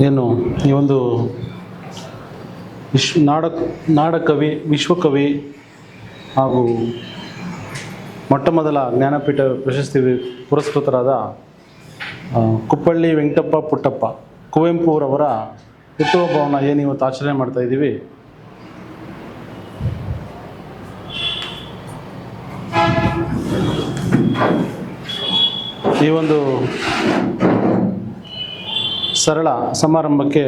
ಏನು ಈ ಒಂದು ವಿಶ್ವ ನಾಡ ನಾಡಕವಿ, ವಿಶ್ವಕವಿ ಹಾಗೂ ಮೊಟ್ಟ ಮೊದಲ ಜ್ಞಾನಪೀಠ ಪ್ರಶಸ್ತಿ ಪುರಸ್ಕೃತರಾದ ಕುಪ್ಪಳ್ಳಿ ವೆಂಕಟಪ್ಪ ಪುಟ್ಟಪ್ಪ, ಕುವೆಂಪುರವರ ಹುಟ್ಟುಹಬ್ಬವನ್ನು ಏನು ಇವತ್ತು ಆಚರಣೆ ಮಾಡ್ತಾ ಇದ್ದೀವಿ? ಈ ಒಂದು ಸರಳ ಸಮಾರಂಭಕ್ಕೆ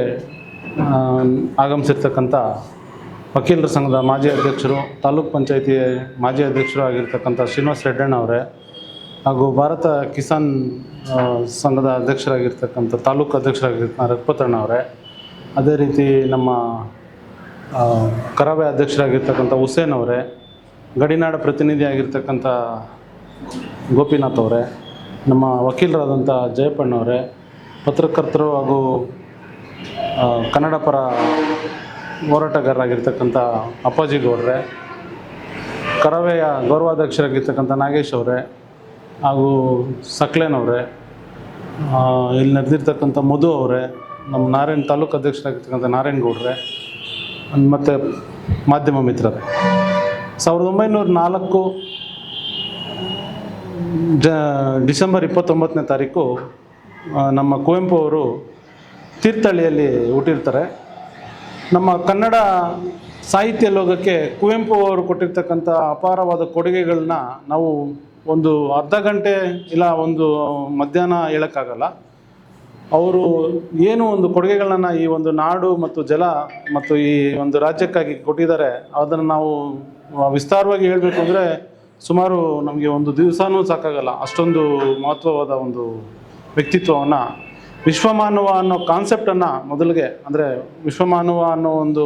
ಆಗಮಿಸಿರ್ತಕ್ಕಂಥ ವಕೀಲರ ಸಂಘದ ಮಾಜಿ ಅಧ್ಯಕ್ಷರು, ತಾಲೂಕ್ ಪಂಚಾಯಿತಿ ಮಾಜಿ ಅಧ್ಯಕ್ಷರು ಆಗಿರ್ತಕ್ಕಂಥ ಶ್ರೀನಿವಾಸ ರೆಡ್ಡಣ್ಣ ಅವರೇ, ಹಾಗೂ ಭಾರತ ಕಿಸಾನ್ ಸಂಘದ ಅಧ್ಯಕ್ಷರಾಗಿರ್ತಕ್ಕಂಥ, ತಾಲೂಕು ಅಧ್ಯಕ್ಷರಾಗಿರ್ತಕ್ಕಂಥ ರಘುಪತಣ್ಣ ಅವರೇ, ಅದೇ ರೀತಿ ನಮ್ಮ ಕರಾವೆ ಅಧ್ಯಕ್ಷರಾಗಿರ್ತಕ್ಕಂಥ ಹುಸೇನ್ ಅವರೇ, ಗಡಿನಾಡ ಪ್ರತಿನಿಧಿ ಆಗಿರ್ತಕ್ಕಂಥ ಗೋಪಿನಾಥ್ ಅವರೇ, ನಮ್ಮ ವಕೀಲರಾದಂಥ ಜಯಪ್ಪಣ್ಣವರೇ ಪತ್ರಕರ್ತರು ಹಾಗೂ ಕನ್ನಡ ಪರ ಹೋರಾಟಗಾರರಾಗಿರ್ತಕ್ಕಂಥ ಅಪ್ಪಾಜಿ ಗೌಡ್ರೆ ಕರವೆಯ ಗೌರವಾಧ್ಯಕ್ಷರಾಗಿರ್ತಕ್ಕಂಥ ನಾಗೇಶ್ ಅವರೇ, ಹಾಗೂ ಸಕ್ಲೇನವ್ರೆ ಇಲ್ಲಿ ನಡೆದಿರ್ತಕ್ಕಂಥ ಮಧು ಅವರೇ, ನಮ್ಮ ನಾರಾಯಣ್ ತಾಲೂಕು ಅಧ್ಯಕ್ಷರಾಗಿರ್ತಕ್ಕಂಥ ನಾರಾಯಣ್ ಗೌಡ್ರೆ ಮತ್ತು ಮಾಧ್ಯಮ ಮಿತ್ರರೇ. ಸಾವಿರದ ಒಂಬೈನೂರ ನಾಲ್ಕು ಡಿಸೆಂಬರ್ ಇಪ್ಪತ್ತೊಂಬತ್ತನೇ ತಾರೀಕು ನಮ್ಮ ಕುವೆಂಪು ಅವರು ತೀರ್ಥಹಳ್ಳಿಯಲ್ಲಿ ಹುಟ್ಟಿರ್ತಾರೆ. ನಮ್ಮ ಕನ್ನಡ ಸಾಹಿತ್ಯ ಲೋಕಕ್ಕೆ ಕುವೆಂಪು ಅವರು ಕೊಟ್ಟಿರ್ತಕ್ಕಂಥ ಅಪಾರವಾದ ಕೊಡುಗೆಗಳನ್ನ ನಾವು ಒಂದು ಅರ್ಧ ಗಂಟೆ ಇಲ್ಲ ಒಂದು ಮಧ್ಯಾಹ್ನ ಹೇಳೋಕ್ಕಾಗಲ್ಲ. ಅವರು ಏನು ಒಂದು ಕೊಡುಗೆಗಳನ್ನ ಈ ಒಂದು ನಾಡು ಮತ್ತು ಜಲ ಮತ್ತು ಈ ಒಂದು ರಾಜ್ಯಕ್ಕಾಗಿ ಕೊಟ್ಟಿದ್ದಾರೆ, ಅದನ್ನು ನಾವು ವಿಸ್ತಾರವಾಗಿ ಹೇಳಬೇಕು ಅಂದರೆ ಸುಮಾರು ನಮಗೆ ಒಂದು ದಿವಸನೂ ಸಾಕಾಗಲ್ಲ. ಅಷ್ಟೊಂದು ಮಹತ್ವವಾದ ಒಂದು ವ್ಯಕ್ತಿತ್ವವನ್ನು ವಿಶ್ವಮಾನವ ಅನ್ನೋ ಕಾನ್ಸೆಪ್ಟನ್ನು ಮೊದಲಿಗೆ, ಅಂದರೆ ವಿಶ್ವಮಾನವ ಅನ್ನೋ ಒಂದು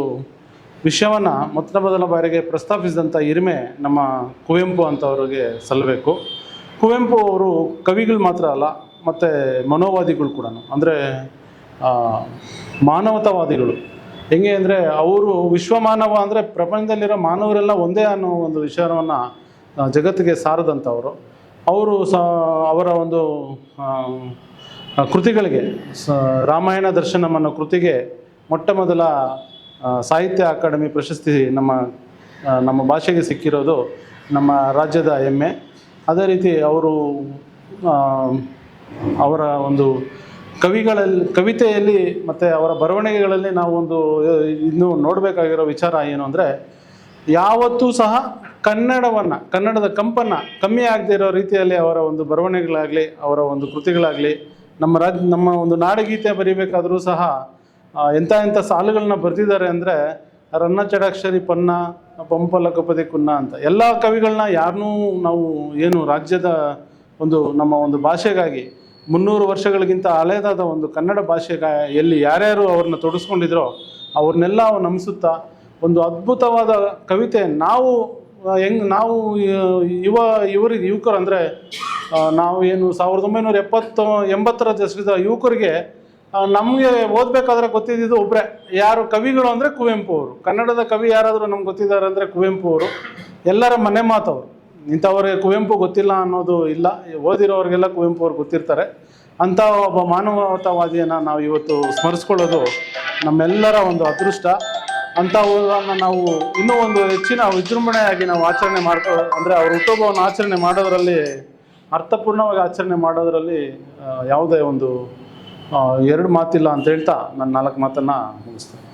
ವಿಷಯವನ್ನು ಮೊತ್ತ ಮೊದಲ ಬಾರಿಗೆ ಪ್ರಸ್ತಾಪಿಸಿದಂಥ ಹಿರಿಮೆ ನಮ್ಮ ಕುವೆಂಪು ಅಂತವರಿಗೆ ಸಲ್ಲಬೇಕು. ಕುವೆಂಪು ಅವರು ಕವಿಗಳು ಮಾತ್ರ ಅಲ್ಲ, ಮತ್ತು ಮನೋವಾದಿಗಳು ಕೂಡ ಅಂದರೆ ಮಾನವತಾವಾದಿಗಳು. ಹೆಂಗೆ ಅಂದರೆ ಅವರು ವಿಶ್ವಮಾನವ ಅಂದರೆ ಪ್ರಪಂಚದಲ್ಲಿರೋ ಮಾನವರೆಲ್ಲ ಒಂದೇ ಅನ್ನೋ ಒಂದು ವಿಚಾರವನ್ನು ಜಗತ್ತಿಗೆ ಸಾರದಂಥವರು ಅವರು ಸ, ಅವರ ಒಂದು ಕೃತಿಗಳಿಗೆ ರಾಮಾಯಣ ದರ್ಶನಂ ಅನ್ನೋ ಕೃತಿಗೆ ಮೊಟ್ಟ ಮೊದಲ ಸಾಹಿತ್ಯ ಅಕಾಡೆಮಿ ಪ್ರಶಸ್ತಿ ನಮ್ಮ ನಮ್ಮ ಭಾಷೆಗೆ ಸಿಕ್ಕಿರೋದು ನಮ್ಮ ರಾಜ್ಯದ ಹೆಮ್ಮೆ. ಅದೇ ರೀತಿ ಅವರು ಅವರ ಒಂದು ಕವಿಗಳಲ್ಲಿ, ಕವಿತೆಯಲ್ಲಿ ಮತ್ತು ಅವರ ಬರವಣಿಗೆಗಳಲ್ಲಿ ನಾವು ಒಂದು, ಇನ್ನೂ ನೋಡಬೇಕಾಗಿರೋ ವಿಚಾರ ಏನು ಅಂದರೆ, ಯಾವತ್ತೂ ಸಹ ಕನ್ನಡವನ್ನು, ಕನ್ನಡದ ಕಂಪನ್ನು ಕಮ್ಮಿ ಆಗದೇ ಇರೋ ರೀತಿಯಲ್ಲಿ ಅವರ ಒಂದು ಬರವಣಿಗೆಗಳಾಗಲಿ, ಅವರ ಒಂದು ಕೃತಿಗಳಾಗಲಿ, ನಮ್ಮ ರಾಜ್ಯ ನಮ್ಮ ಒಂದು ನಾಡಗೀತೆ ಬರೀಬೇಕಾದರೂ ಸಹ ಎಂಥ ಎಂಥ ಸಾಲುಗಳನ್ನ ಬರೆದಿದ್ದಾರೆ ಅಂದರೆ ರನ್ನ ಚಡಾಕ್ಷರಿ ಪನ್ನ, ಪಂಪ ಕಪದೆ ಕುನ್ನ ಅಂತ. ಎಲ್ಲ ಕವಿಗಳನ್ನ ಯಾರನ್ನೂ ನಾವು ಏನು ರಾಜ್ಯದ ಒಂದು ನಮ್ಮ ಒಂದು ಭಾಷೆಗಾಗಿ ಮುನ್ನೂರು ವರ್ಷಗಳಿಗಿಂತ ಹಳೆಯದಾದ ಒಂದು ಕನ್ನಡ ಭಾಷೆಗೆ ಎಲ್ಲಿ ಯಾರ್ಯಾರು ಅವ್ರನ್ನ ತೊಡಸ್ಕೊಂಡಿದ್ರೋ ಅವ್ರನ್ನೆಲ್ಲ ನಮಿಸುತ್ತಾ ಒಂದು ಅದ್ಭುತವಾದ ಕವಿತೆ ನಾವು ಹೆಂಗ್ ನಾವು ಯುವ ಯುವರಿಗೆ ಯುವಕರು ಅಂದರೆ ನಾವು ಏನು ಸಾವಿರದ ಒಂಬೈನೂರ ಎಪ್ಪತ್ತು, ಎಂಬತ್ತರ ದಶಕದ ಯುವಕರಿಗೆ ನಮಗೆ ಓದಬೇಕಾದ್ರೆ ಗೊತ್ತಿದ್ದಿದ್ದು ಒಬ್ಬರೇ ಯಾರು ಕವಿಗಳು ಅಂದರೆ ಕುವೆಂಪು ಅವರು. ಕನ್ನಡದ ಕವಿ ಯಾರಾದರೂ ನಮ್ಗೆ ಗೊತ್ತಿದ್ದಾರೆ ಅಂದರೆ ಕುವೆಂಪು ಅವರು. ಎಲ್ಲರ ಮನೆ ಮಾತವರು. ಇಂಥವ್ರಿಗೆ ಕುವೆಂಪು ಗೊತ್ತಿಲ್ಲ ಅನ್ನೋದು ಇಲ್ಲ. ಓದಿರೋರಿಗೆಲ್ಲ ಕುವೆಂಪು ಅವ್ರು ಗೊತ್ತಿರ್ತಾರೆ. ಅಂಥ ಒಬ್ಬ ಮಾನವತಾವಾದಿಯನ್ನು ನಾವು ಇವತ್ತು ಸ್ಮರಿಸ್ಕೊಳ್ಳೋದು ನಮ್ಮೆಲ್ಲರ ಒಂದು ಅದೃಷ್ಟ. ಅಂಥವುಗಳನ್ನು ನಾವು ಇನ್ನೂ ಒಂದು ಹೆಚ್ಚಿನ ವಿಜೃಂಭಣೆಯಾಗಿ ನಾವು ಆಚರಣೆ ಮಾಡ್ಕೊ ಅಂದರೆ ಅವ್ರ ಹುಟ್ಟುಹಬ್ಬವನ್ನು ಆಚರಣೆ ಮಾಡೋದರಲ್ಲಿ, ಅರ್ಥಪೂರ್ಣವಾಗಿ ಆಚರಣೆ ಮಾಡೋದರಲ್ಲಿ ಯಾವುದೇ ಒಂದು ಎರಡು ಮಾತಿಲ್ಲ ಅಂತ ಹೇಳ್ತಾ ನಾನು ನಾಲ್ಕು ಮಾತನ್ನು ಮುಗಿಸ್ತೇನೆ.